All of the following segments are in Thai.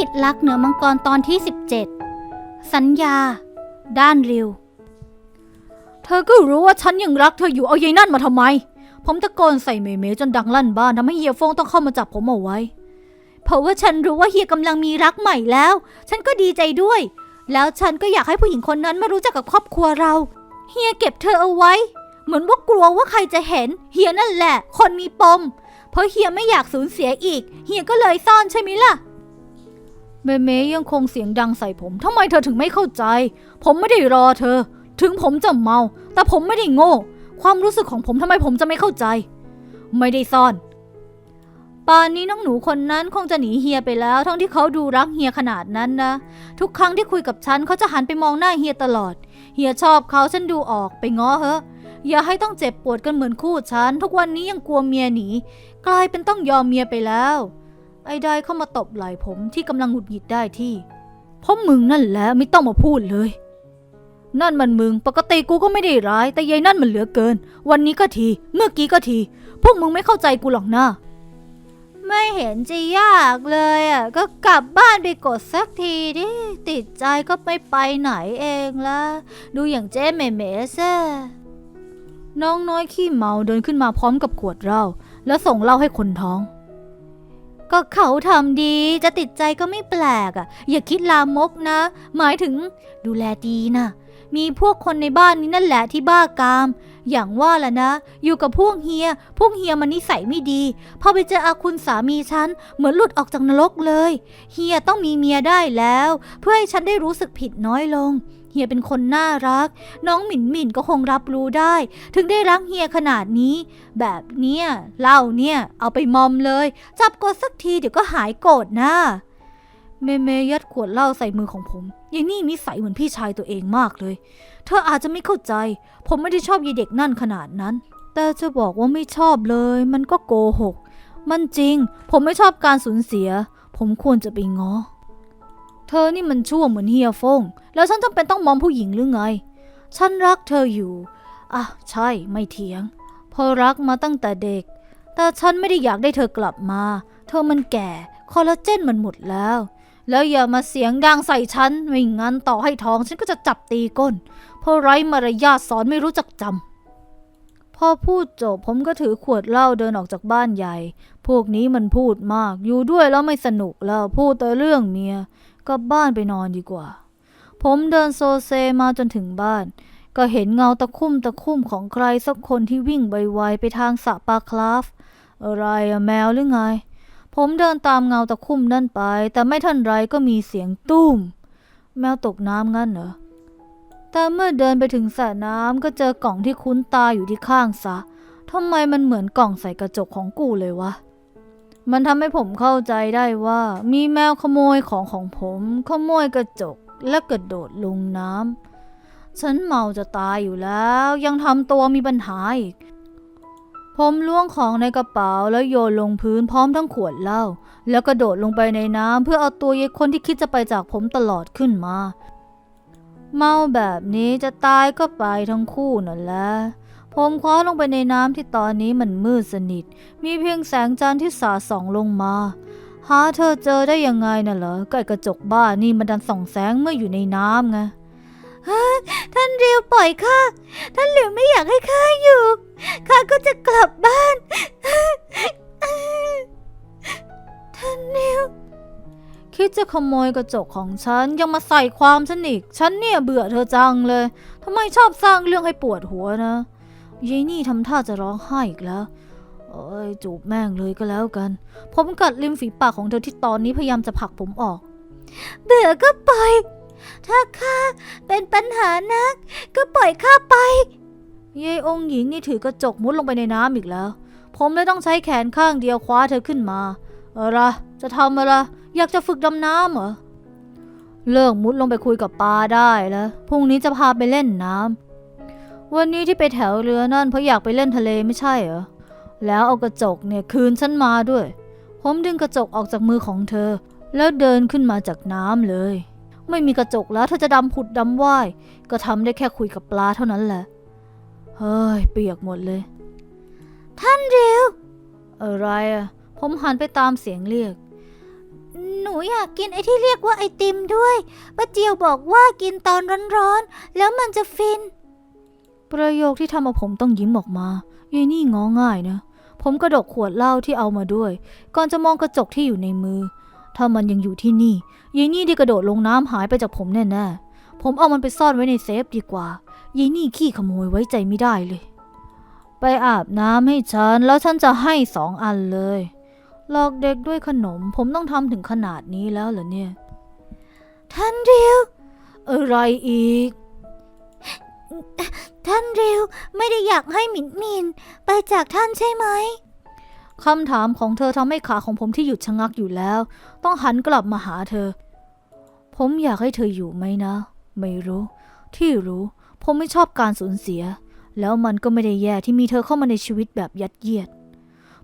คิดรักเหนือมังกรตอนที่ 17 สัญญา ด้านริว เธอก็รู้ว่าฉันยังรักเธออยู่เอายายนั่นมาทำไม ผมตะโกนใส่เมเมจนดังลั่นบ้านทำให้เฮียฟงต้องเข้ามาจับผมเอาไว้ เพราะว่าฉันรู้ว่าเฮียกำลังมีรักใหม่แล้ว ฉันก็ดีใจด้วย แล้วฉันก็อยากให้ผู้หญิงคนนั้นมารู้จักกับครอบครัวเรา เฮียเก็บเธอเอาไว้ เหมือนว่ากลัวว่าใครจะเห็น เฮียนั่นแหละ คนมีปม เพราะเฮียไม่อยากสูญเสียอีก เฮียก็เลยซ่อนใช่ไหมล่ะ เมเมยังคงเสียงดังใส่ผมทำไมเธอถึงไม่เข้าใจ ผมไม่ได้รอเธอ ถึงผมจะเมา แต่ผมไม่ได้โง่ ความรู้สึกของผมทำไมผมจะไม่เข้าใจ ไม่ได้ซ่อนป่านนี้น้องหนูคนนั้นคงจะหนีเฮียไปแล้ว ทั้งที่เขาดูรักเฮียขนาดนั้นนะ ทุกครั้งที่คุยกับฉันเขาจะหันไปมองหน้าเฮียตลอด เฮียชอบเขาฉันดูออกไปง้อเถอะอย่าให้ต้องเจ็บปวดกันเหมือนคู่ฉัน ทุกวันนี้ยังกลัวเมียหนี กลายเป็นต้องยอมเมียไปแล้ว ไอ้ได้เข้ามาตบไหล่ผมที่กำลังหงุดหงิดได้ที่ เพราะมึงนั่นแหละไม่ต้องมาพูดเลย นั่นมันมึงปกติกูก็ไม่ได้ร้าย แต่ยายนั่นมันเหลือเกิน วันนี้ก็ที เมื่อกี้ก็ที พวกมึงไม่เข้าใจกูหรอกนะไม่เห็นจะยากเลยอะก็กลับบ้านไปกดสักทีดิติดใจก็ไม่ไปไหนเองละดูอย่างเจ๊เมเมซะน้องน้อยขี้เมาเดินขึ้นมาพร้อมกับขวดเหล้าแล้วส่งเหล้าให้คนท้อง ก็เขาทำดีจะติดใจก็ไม่แปลกอะ อย่าคิดลามกนะ หมายถึงดูแลดีนะมีพวกคนในบ้านนี้นั่นแหละที่บ้ากาม อย่างว่าล่ะนะ อยู่กับพวกเฮีย พวกเฮียมันนิสัยไม่ดี พอไปเจออาคุณสามีฉัน เหมือนหลุดออกจากนรกเลย เฮียต้องมีเมียได้แล้ว เพื่อให้ฉันได้รู้สึกผิดน้อยลง เฮียเป็นคนน่ารัก น้องหมิ่นหมิ่นก็คงรับรู้ได้ ถึงได้รักเฮียขนาดนี้ แบบเนี้ยเหล้าเนี่ย เอาไปมอมเลย จับกดสักทีเดี๋ยวก็หายโกรธนะเมเมยัดขวดเหล้าใส่มือของผมยายนี่นิสัยเหมือนพี่ชายตัวเองมากเลย เธออาจจะไม่เข้าใจ ผมไม่ได้ชอบยายเด็กนั่นขนาดนั้น แต่จะบอกว่าไม่ชอบเลย มันก็โกหก มันจริง ผมไม่ชอบการสูญเสีย ผมควรจะไปง้อ เธอนี่มันชั่วเหมือนเฮียฟง แล้วฉันจำเป็นต้องมองผู้หญิงหรือไง ฉันรักเธออยู่อะใช่ไม่เถียง พอรักมาตั้งแต่เด็ก แต่ฉันไม่ได้อยากได้เธอกลับมา เธอมันแก่ คอลลาเจนมันหมดแล้ว แล้วอย่ามาเสียงดังใส่ฉัน ไม่งั้นต่อให้ท้องฉันก็จะจับตีก้น เพราะไร้มารยาทสอนไม่รู้จักจำพอพูดจบผมก็ถือขวดเหล้าเดินออกจากบ้านใหญ่ พวกนี้มันพูดมาก อยู่ด้วยแล้วไม่สนุกแล้วพูดแต่เรื่องเมีย กลับบ้านไปนอนดีกว่า ผมเดินโซเซมาจนถึงบ้าน ก็เห็นเงาตะคุ่มตะคุ่มของใครสักคนที่วิ่งไวๆไปทางสระปลาคลาฟ อะไรอะแมวหรือไง ผมเดินตามเงาตะคุ่มนั่นไป แต่ไม่ทันไรก็มีเสียงตุ้ม แมวตกน้ำงั้นเหรอแต่เมื่อเดินไปถึงสระน้ำก็เจอกล่องที่คุ้นตาอยู่ที่ข้างสระทำไมมันเหมือนกล่องใส่กระจกของกูเลยวะ มันทำให้ผมเข้าใจได้ว่า มีแมวขโมยของของผม ขโมยกระจกและกระโดดลงน้ำฉันเมาจะตายอยู่แล้ว ยังทำตัวมีปัญหาอีก ผมล้วงของในกระเป๋าแล้วโยนลงพื้นพร้อมทั้งขวดเหล้าแล้วกระโดดลงไปในน้ำเพื่อเอาตัวยายคนที่คิดจะไปจากผมตลอดขึ้นมา เมาแบบนี้จะตายก็ไปทั้งคู่นั่นแหละ ผมคว้าลงไปในน้ำที่ตอนนี้มันมืดสนิท มีเพียงแสงจันทร์ที่สาดส่องลงมา หาเธอเจอได้ยังไงน่ะเหรอใกล้กระจกบ้านนี่มันดันส่องแสงเมื่ออยู่ในน้ำไงท่านเรียวปล่อยข้า ท่านเหลียวไม่อยากให้ข้าอยู่ ข้าก็จะกลับบ้าน ท่านเรียวคิดจะขโมยกระจกของฉันยังมาใส่ความฉันอีก ฉันเนี่ยเบื่อเธอจังเลย ทำไมชอบสร้างเรื่องให้ปวดหัวนะ ยายนี่ทำท่าจะร้องไห้อีกแล้วเอ้ยจูบแม่งเลยก็แล้วกัน ผมกัดริมฝีปากของเธอที่ตอนนี้พยายามจะผลักผมออก เบื่อก็ปล่อย ถ้าข้าเป็นปัญหานัก ก็ปล่อยข้าไปยายองหญิงนี่ถือกระจกมุดลงไปในน้ำอีกแล้ว ผมเลยต้องใช้แขนข้างเดียวคว้าเธอขึ้นมาเออละจะทำอะไร อยากจะฝึกดำน้ำเหรอ เลิกมุดลงไปคุยกับปลาได้แล้ว พรุ่งนี้จะพาไปเล่นน้ำ วันนี้ที่ไปแถวเรือนั่นเพราะอยากไปเล่นทะเลไม่ใช่เหรอ แล้วเอากระจกเนี่ยคืนฉันมาด้วย ผมดึงกระจกออกจากมือของเธอ แล้วเดินขึ้นมาจากน้ำเลย ไม่มีกระจกแล้วเธอจะดำผุดดำว่าย ก็ทำได้แค่คุยกับปลาเท่านั้นแหละ เฮ้ย เปียกหมดเลย ท่านเร็วอะไรอะผมหันไปตามเสียงเรียก หนูอยากกินไอ้ที่เรียกว่าไอติมด้วยป้าเจียวบอกว่ากินตอนร้อนๆ แล้วมันจะฟิน ประโยคที่ทำเอาผมต้องยิ้มออกมาเยนี่งอง่ายนะ ผมกระดกขวดเหล้าที่เอามาด้วย ก่อนจะมองกระจกที่อยู่ในมือ ถ้ามันยังอยู่ที่นี่เยนี่ได้กระโดดลงน้ำหายไปจากผมแน่ๆ ผมเอามันไปซ่อนไว้ในเซฟดีกว่าเยนี่ขี้ขโมยไว้ใจไม่ได้เลย ไปอาบน้ำให้ฉัน แล้วฉันจะให้สองอันเลย หลอกเด็กด้วยขนม ผมต้องทำถึงขนาดนี้แล้วเหรอเนี่ย ท่านริวอะไรอีก ท่านริวไม่ได้อยากให้หมินหมินไปจากท่านใช่ไหมคำถามของเธอทำให้ขาของผมที่หยุดชะงักอยู่แล้ว ต้องหันกลับมาหาเธอ ผมอยากให้เธออยู่ไหมนะ ไม่รู้ ที่รู้ผมไม่ชอบการสูญเสีย แล้วมันก็ไม่ได้แย่ที่มีเธอเข้ามาในชีวิตแบบยัดเยียด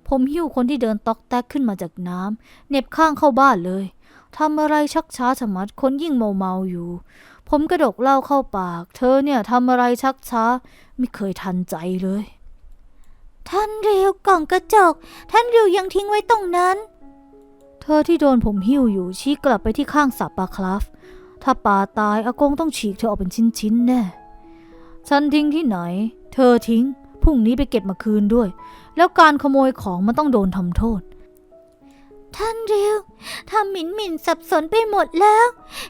ผมหิ้วคนที่เดินตอกแตกขึ้นมาจากน้ำเน็บข้างเข้าบ้านเลยทำอะไรชักช้าชะมัดคนยิ่งเมาเมาอยู่ ผมกระดกเหล้าเข้าปาก เธอเนี่ยทำอะไรชักช้า ไม่เคยทันใจเลย ท่านริวกล่องกระจก ท่านริวยังทิ้งไว้ตรงนั้น เธอที่โดนผมหิ้วอยู่ชี้กลับไปที่ข้างสับปลาคลาฟถ้าปลาตายอากงต้องฉีกเธอออกเป็นชิ้นๆแน่ฉันทิ้งที่ไหน เธอทิ้งพรุ่งนี้ไปเก็บมาคืนด้วย แล้วการขโมยของมันต้องโดนทำโทษ ท่านริวทำหมินหมินสับสนไปหมดแล้ว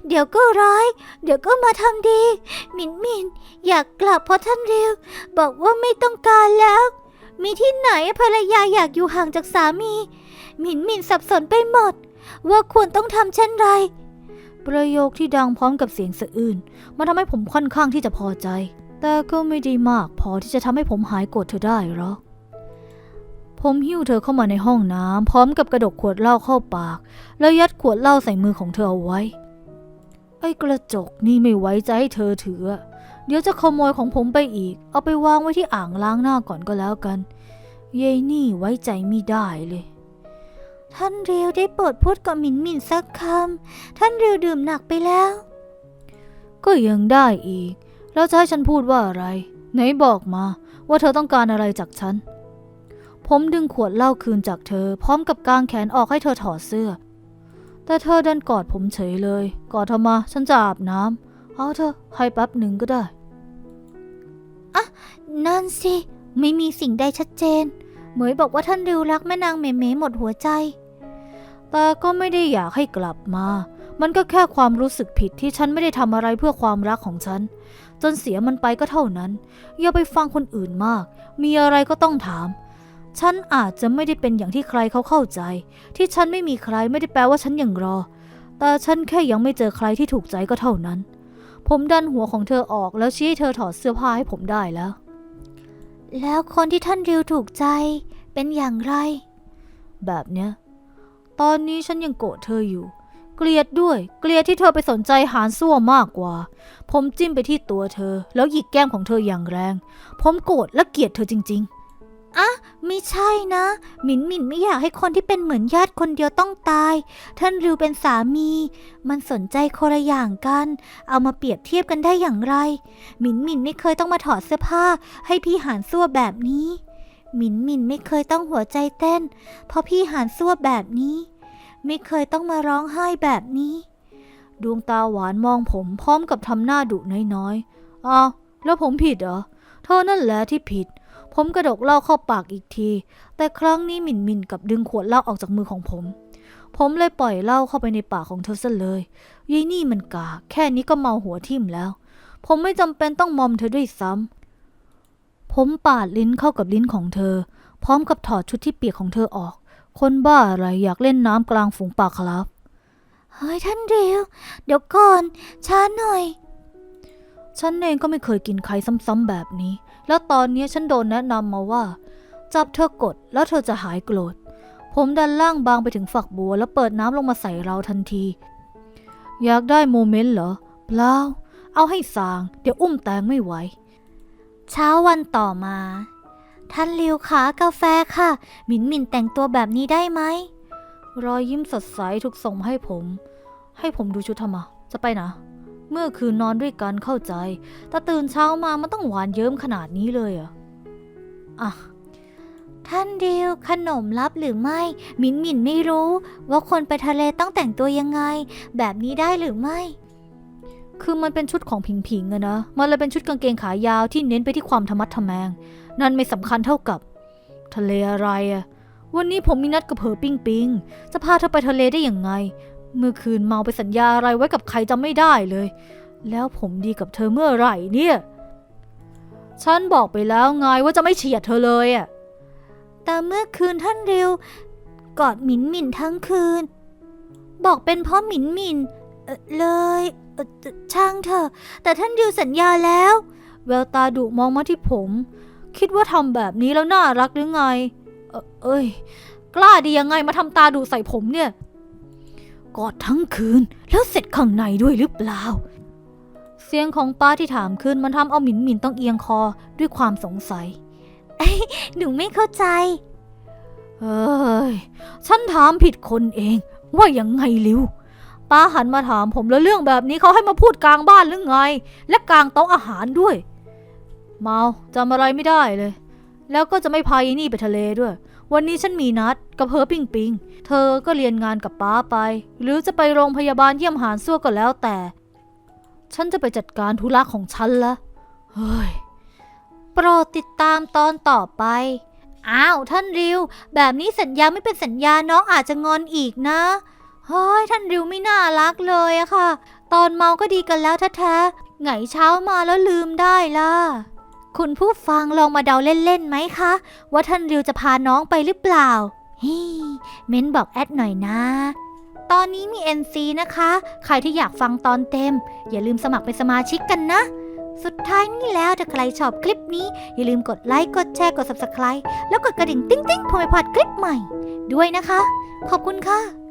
เดี๋ยวก็ร้าย เดี๋ยวก็มาทำดี หมินหมินอยากกลับเพราะท่านริวบอกว่าไม่ต้องการแล้ว มีที่ไหนภรรยาอยากอยู่ห่างจากสามี หมินหมินสับสนไปหมด ว่าควรต้องทำเช่นไร ประโยคที่ดังพร้อมกับเสียงสะอื้นมันทำให้ผมค่อนข้างที่จะพอใจ แต่ก็ไม่ได้มากพอที่จะทำให้ผมหายโกรธเธอได้หรอก ผมหิ้วเธอเข้ามาในห้องน้ำพร้อมกับกระดกขวดเหล้าเข้าปาก แล้วยัดขวดเหล้าใส่มือของเธอเอาไว้ ไอ้กระจกนี่ไม่ไว้ใจให้เธอถือ เดี๋ยวจะขโมยของผมไปอีก เอาไปวางไว้ที่อ่างล้างหน้าก่อนก็แล้วกัน เยายนี่ไว้ใจไม่ได้เลยท่านเรียวได้โปรดพูดกับหมินหมินสักคำ ท่านเรียวดื่มหนักไปแล้ว ก็ยังได้อีก แล้วจะให้ฉันพูดว่าอะไร ไหนบอกมาว่าเธอต้องการอะไรจากฉัน ผมดึงขวดเหล้าคืนจากเธอ พร้อมกับกางแขนออกให้เธอถอดเสื้อ แต่เธอดันกอดผมเฉยเลย กอดเธอมาฉันจะอาบน้ำเอาเธอะให้แป๊บหนึ่งก็ได้อะนั่นสิ ไม่มีสิ่งใดชัดเจน เหมยบอกว่าท่านริวรักแม่นางเมเมหมดหัวใจ แต่ก็ไม่ได้อยากให้กลับมา มันก็แค่ความรู้สึกผิดที่ฉันไม่ได้ทำอะไรเพื่อความรักของฉัน จนเสียมันไปก็เท่านั้น อย่าไปฟังคนอื่นมาก มีอะไรก็ต้องถาม ฉันอาจจะไม่ได้เป็นอย่างที่ใครเขาเข้าใจ ที่ฉันไม่มีใครไม่ได้แปลว่าฉันยังรอ แต่ฉันแค่ยังไม่เจอใครที่ถูกใจก็เท่านั้น ผมดันหัวของเธอออกแล้วชี้ให้เธอถอดเสื้อผ้าให้ผมได้แล้ว แล้วคนที่ท่านริวถูกใจเป็นอย่างไร แบบเนี้ย ตอนนี้ฉันยังโกรธเธออยู่ เกลียดด้วย เกลียดที่เธอไปสนใจหานซั่วมากกว่า ผมจิ้มไปที่ตัวเธอ แล้วหยิกแก้มของเธออย่างแรง ผมโกรธและเกลียดเธอจริง ๆ อะไม่ใช่นะ หมินหมินไม่อยากให้คนที่เป็นเหมือนญาติคนเดียวต้องตาย ท่านริวเป็นสามี มันสนใจคนละอย่างกัน เอามาเปรียบเทียบกันได้อย่างไร หมินหมินไม่เคยต้องมาถอดเสื้อผ้า ให้พี่หานซั่วแบบนี้ หมินหมินไม่เคยต้องหัวใจเต้น เพราะพี่หานซั่วแบบนี้ ไม่เคยต้องมาร้องไห้แบบนี้ ดวงตาหวานมองผมพร้อมกับทำหน้าดุน้อยๆอ้าวแล้วผมผิดเหรอเธอนั่นแหละที่ผิด ผมกระดกเหล้าเข้าปากอีกที แต่ครั้งนี้หมินมินกับดึงขวดเหล้าออกจากมือของผม ผมเลยปล่อยเหล้าเข้าไปในปากของเธอซะเลยยายนี่มันกา แค่นี้ก็เมาหัวทิ่มแล้ว ผมไม่จำเป็นต้องมอมเธอด้วยซ้ำผมปาดลิ้นเข้ากับลิ้นของเธอ พร้อมกับถอดชุดที่เปียกของเธอออก คนบ้าอะไรอยากเล่นน้ำกลางฝูงปลาครับ เฮ้ยท่านเดียว เดี๋ยวก่อนช้าหน่อย ฉันเองก็ไม่เคยกินใครซ้ำๆแบบนี้ แล้วตอนนี้ฉันโดนแนะนำมาว่า จับเธอกดแล้วเธอจะหายโกรธ ผมดันล่างบางไปถึงฝักบัว แล้วเปิดน้ำลงมาใส่เราทันที อยากได้โมเมนต์เหรอ เปล่า เอาให้สาง เดี๋ยวอุ้มแตงไม่ไหว เช้าวันต่อมา ท่านลิวขากาแฟค่ะหมินหมินแต่งตัวแบบนี้ได้ไหม รอยยิ้มสดใสถูกส่งมาให้ผม ให้ผมดูชุดทำไมจะไปนะ เมื่อคืนนอนด้วยกันเข้าใจ แต่ตื่นเช้ามามันต้องหวานเยิ้มขนาดนี้เลยอะอะ ท่านดิวขนมลับหรือไม่ มินมินไม่รู้ ว่าคนไปทะเลต้องแต่งตัวยังไง แบบนี้ได้หรือไม่ คือมันเป็นชุดของผิงผิงอะนะ มันเลยเป็นชุดกางเกงขายาวที่เน้นไปที่ความธรรมัดทะแมง นั่นไม่สำคัญเท่ากับ ทะเลอะไรอะวันนี้ผมมีนัดกับเพอปิงปิง จะพาเธอไปทะเลได้ยังไง เมื่อคืนเมาไปสัญญาอะไรไว้กับใครจำไม่ได้เลย แล้วผมดีกับเธอเมื่อไหร่เนี่ย ฉันบอกไปแล้วไงว่าจะไม่เฉียดเธอเลยอะแต่เมื่อคืนท่านริวกอดหมินหมินทั้งคืน บอกเป็นเพราะหมินหมินเอ่อเลยเอ่อช่างเถอะแต่ท่านริวสัญญาแล้ว แววตาดุมองมาที่ผม คิดว่าทำแบบนี้แล้วน่ารักหรือไง เอ่อเอ้ย กล้าดียังไงมาทำตาดุใส่ผมเนี่ย กอดทั้งคืน แล้วเสร็จข้างในด้วยหรือเปล่า เสียงของป้าที่ถามขึ้นมันทำเอาหมินหมินต้องเอียงคอด้วยความสงสัยหนูไม่เข้าใจเฮ้ย ฉันถามผิดคนเอง ว่ายังไงลิว ป้าหันมาถามผมแล้วเรื่องแบบนี้เขาให้มาพูดกลางบ้านหรือไง และกลางโต๊ะอาหารด้วย เมาจำอะไรไม่ได้เลย แล้วก็จะไม่พายายนี่ไปทะเลด้วย วันนี้ฉันมีนัดกับเพอปิงปิง เธอก็เรียนงานกับป้าไป หรือจะไปโรงพยาบาลเยี่ยมหานซั่วก็แล้วแต่ ฉันจะไปจัดการธุระของฉันละ เฮ้ย โปรดติดตามตอนต่อไป อ้าว ท่านริว แบบนี้สัญญาไม่เป็นสัญญาน้องอาจจะงอนอีกนะ เฮ้ย ท่านริวไม่น่ารักเลยอะค่ะ ตอนเมาก็ดีกันแล้วแท้ๆไงเช้ามาแล้วลืมได้ล่ะ คุณผู้ฟังลองมาเดาเล่นๆไหมคะ ว่าท่านริวจะพาน้องไปหรือเปล่าฮิเม้นบอกแอดหน่อยนะ ตอนนี้มี NC นะคะ ใครที่อยากฟังตอนเต็ม อย่าลืมสมัครเป็นสมาชิกกันนะ สุดท้ายนี่แล้วถ้าใครชอบคลิปนี้ อย่าลืมกดไลค์กดแชร์กด Subscribe แล้วกดกระดิ่งติ๊งๆเพื่อไม่พลาดคลิปใหม่ ด้วยนะคะ ขอบคุณค่ะ